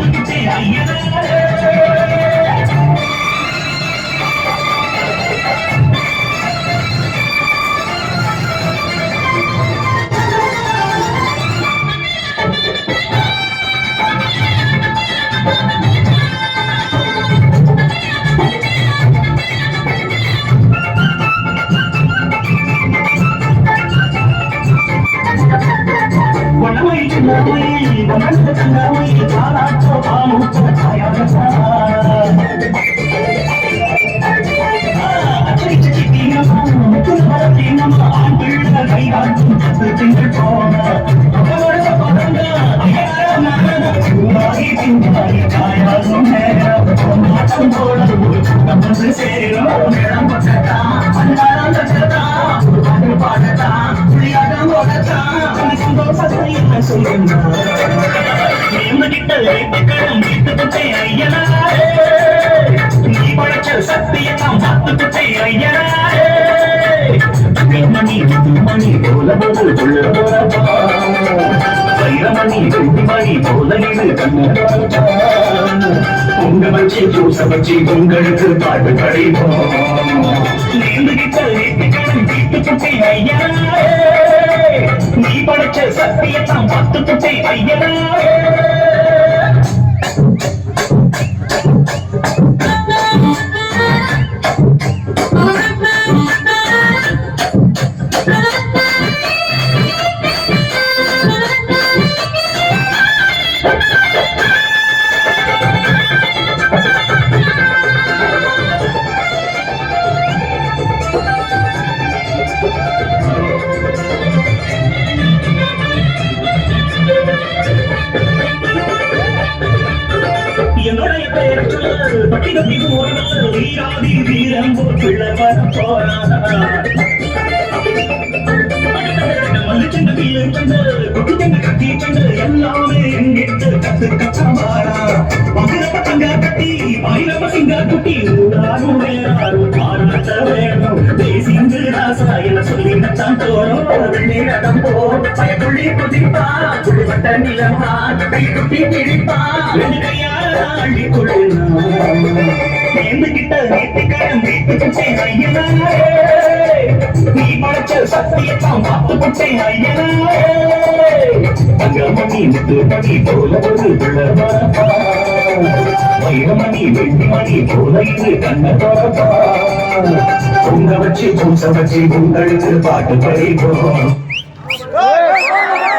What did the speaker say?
பார்த்துக்கிட்டே ஐயனே வனமை சின்னமை மணி மணி போல போல போல போல வைரமணி வெட்டி மணி போல இது உங்க வச்சு ஜூச வச்சு உங்களுக்கு பாட்டு கிடைப்போம் நீ படைச்ச சத்தியத்தான் பத்து குட்டை ஐயனாரே கட்டி போனால் வீராதி வீரம் பிள்ளை வர போறான் மல்லிச்சண்டு கீழே சண்டு குட்டி சண்டு கட்டி சண்டு எல்லாமே எங்கிட்டு கத்து கச்சமாரா மகிழ பசங்க கட்டி மயில பசங்க குட்டி ஊராரும் வேறாரும் பாராட்ட சொல்லி நச்சான் தோறும். வெண்ணீரடம் போ பயக்குள்ளி குதிப்பா குடிபட்ட நிலமா கை குட்டி பிடிப்பா கையால அள்ளி கிட்ட ஐயனாரே நீ படைச்ச சத்தியத்தான் பார்த்து ஐயனாரே தங்கமணி முத்துமணி போல ஒரு வைரமணி வெள்ளிமணி போல இது கண்ண பொங்க வச்சு பூச வச்சு உங்களுக்கு பாட்டு படிப்போம்.